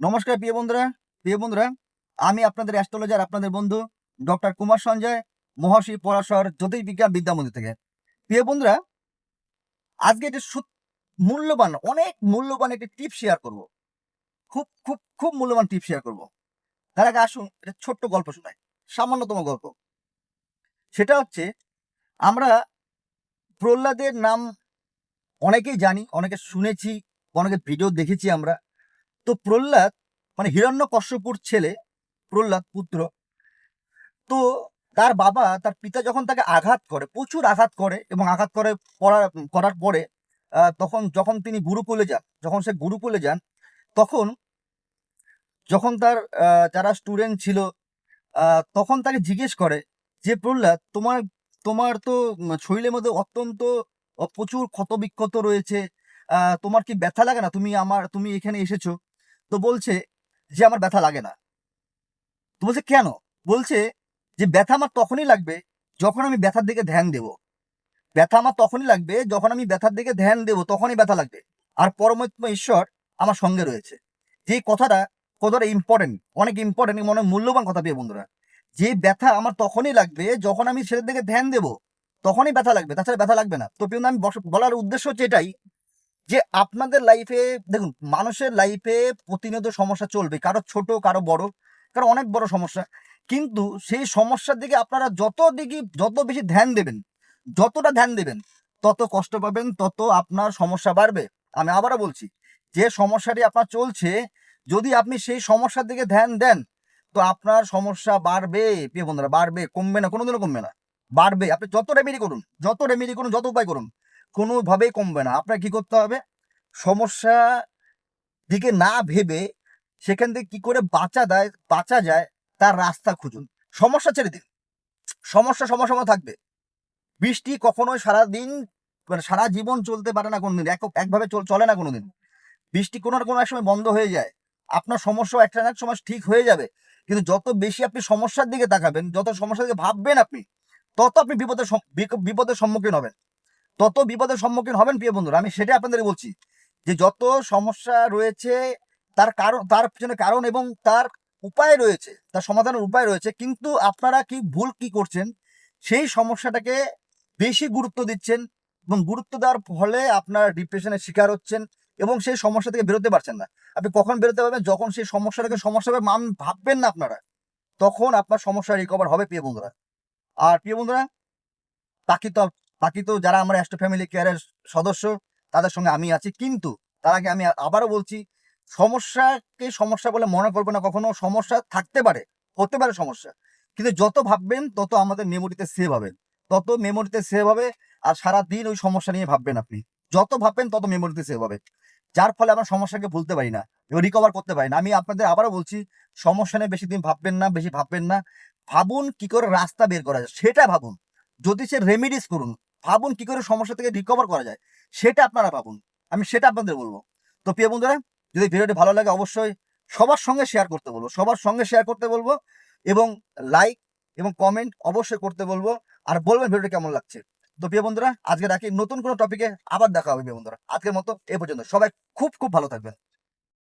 নমস্কার প্রিয় বন্ধুরা। প্রিয় বন্ধুরা, আমি আপনাদের অ্যাস্ট্রোলজার আপনাদের বন্ধু ডক্টর কুমার সঞ্জয়, মহর্ষি পরাশর, জ্যোতির্বিজ্ঞান বিদ্যা মন্দির থেকে। প্রিয় বন্ধুরা, আজকে একটি মূল্যবান, অনেক মূল্যবান একটি টিপ শেয়ার করব। খুব খুব খুব মূল্যবান টিপ শেয়ার করব। তার আগে আসুন, একটা ছোট্ট গল্প শোনাই, সামান্যতম গল্প। সেটা হচ্ছে, আমরা প্রহ্লাদের নাম অনেকেই জানি, অনেকে শুনেছি, অনেকে ভিডিও দেখেছি আমরা। তো প্রহ্লাদ মানে হিরণ্য কশ্যপুর ছেলে, প্রহ্লাদ পুত্র, তো তার বাবা, তার পিতা যখন তাকে আঘাত করে, প্রচুর আঘাত করে এবং আঘাত করে করার করার পরে তখন, যখন তিনি গুরুকুলে যান, যখন সে গুরুকুলে যান, তখন, যখন তার যারা স্টুডেন্ট ছিল তখন তাকে জিজ্ঞেস করে যে, প্রহ্লাদ, তোমার তোমার তো শরীরের মধ্যে অত্যন্ত প্রচুর ক্ষত বিক্ষত রয়েছে তোমার কি ব্যথা লাগে না? তুমি আমার, তুমি এখানে এসেছ। তো বলছে যে আমার ব্যথা লাগে না। তো বলছে, কেন? বলছে যে, ব্যথা আমার তখনই লাগবে যখন আমি ব্যথার দিকে ধ্যান দেব। ব্যথা আমার তখনই লাগবে যখন আমি ব্যথার দিকে ধ্যান দেব, তখনই ব্যথা লাগবে। আর পরমাত্মা ঈশ্বর আমার সঙ্গে রয়েছে। যে কথাটা কতটা ইম্পর্টেন্ট অনেক ইম্পর্টেন্ট অনেক মূল্যবান কথা পেয়ে বন্ধুরা। যে ব্যথা আমার তখনই লাগবে যখন আমি সেটার দিকে ধ্যান দেব, তখনই ব্যথা লাগবে। তাছাড়া ব্যথা লাগবে না। তো প্রিয় আমি বলার উদ্দেশ্য হচ্ছে এটাই যে আপনাদের লাইফে দেখুন, মানুষের লাইফে প্রতিনিয়ত সমস্যা চলবে, কারও ছোট, কারও বড়, কারও অনেক বড় সমস্যা। কিন্তু সেই সমস্যার দিকে আপনারা যত দিকে, যত বেশি ধ্যান দেবেন, যতটা ধ্যান দেবেন, তত কষ্ট পাবেন, তত আপনার সমস্যা বাড়বে। আমি আবারও বলছি, যে সমস্যাটি আপনার চলছে, যদি আপনি সেই সমস্যার দিকে ধ্যান দেন, তো আপনার সমস্যা বাড়বে, প্রিয় বন্ধুরা, বাড়বে, কমবে না, কোনোদিনও কমবে না। বাড়বে, আপনি যত রেমেডি করুন, যত রেমেডি করুন, যত উপায় করুন কোনোভাবেই কমবে না। আপনার কি করতে হবে? সমস্যা দিকে না ভেবে সেখান থেকে কি করে বাঁচা দেয়, বাঁচা যায় তার রাস্তা খুঁজুন। সমস্যা ছেড়ে দিন। সমস্যা সমস্যা থাকবে। বৃষ্টি কখনোই সারাদিন মানে সারা জীবন চলতে পারে না কোনোদিন। এক, একভাবে চল- চলে না কোনোদিন। বৃষ্টি কোনো না কোনো এক সময় বন্ধ হয়ে যায়। আপনার সমস্যা একটা না এক সময় ঠিক হয়ে যাবে। কিন্তু যত বেশি আপনি সমস্যার দিকে তাকাবেন, যত সমস্যার দিকে ভাববেন আপনি, তত আপনি বিপদের বিপদের সম্মুখীন হবেন। তত বিপদের সম্মুখীন হবেন প্রিয় বন্ধুরা, আমি সেটাই আপনাদের বলছি যে যত সমস্যা রয়েছে, তার কারণ, তার পিছনে কারণ এবং তার উপায় রয়েছে, তার সমাধানের উপায় রয়েছে, কিন্তু আপনারা কি ভুল কি করছেন, সেই সমস্যাটাকে বেশি গুরুত্ব দিচ্ছেন এবং গুরুত্ব দেওয়ার ফলে আপনার ডিপ্রেশনের শিকার হচ্ছেন এবং সেই সমস্যা থেকে বেরোতে পারছেন না। আপনি কখন বেরোতে পারবেন? যখন সেই সমস্যাটাকে সমস্যা ভাবে মান ভাববেন না আপনারা, তখন আপনার সমস্যা রিকভার হবে প্রিয় বন্ধুরা। আর প্রিয় বন্ধুরা বাকি তো বাকি তো যারা আমার অ্যাস্ট্রো ফ্যামিলি কেয়ারের সদস্য, তাদের সঙ্গে আমি আছি। কিন্তু তার আগে আমি আবারও বলছি, সমস্যাকে সমস্যা বলে মনে করব না, কখনো সমস্যা থাকতে পারে, হতে পারে সমস্যা। কিন্তু যত ভাববেন, তত আমাদের মেমোরিতে সেভ হবে। তত মেমোরিতে সেভ হবে, আর সারা দিন ওই সমস্যা নিয়ে ভাববেন আপনি। যত ভাববেন, তত মেমোরিতে সেভ হবে। যার ফলে আমরা সমস্যাকে ভুলতে পারি না রিকভার করতে পারি না। আমি আপনাদের আবারও বলছি, সমস্যা নিয়ে বেশি দিন ভাববেন না, বেশি ভাববেন না। ভাবুন কি করে রাস্তা বের করা যায়, সেটা ভাবুন। যদি সে রেমিডিস করুন ভাবুন কি করে সমস্যা থেকে রিকভার করা যায়, সেটা আপনারা ভাবুন। আমি সেটা আপনাদের বলব। তো প্রিয় বন্ধুরা, যদি ভিডিওটি ভালো লাগে অবশ্যই সবার সঙ্গে শেয়ার করতে বলব, সবার সঙ্গে শেয়ার করতে বলব এবং লাইক এবং কমেন্ট অবশ্যই করতে বলব আর বলবেন ভিডিওটি কেমন লাগছে। তো প্রিয় বন্ধুরা, আজকে রাখি। নতুন কোনো টপিকে আবার দেখা হবে প্রিয় বন্ধুরা। আজকের মতো এ পর্যন্ত। সবাই খুব খুব ভালো থাকবেন।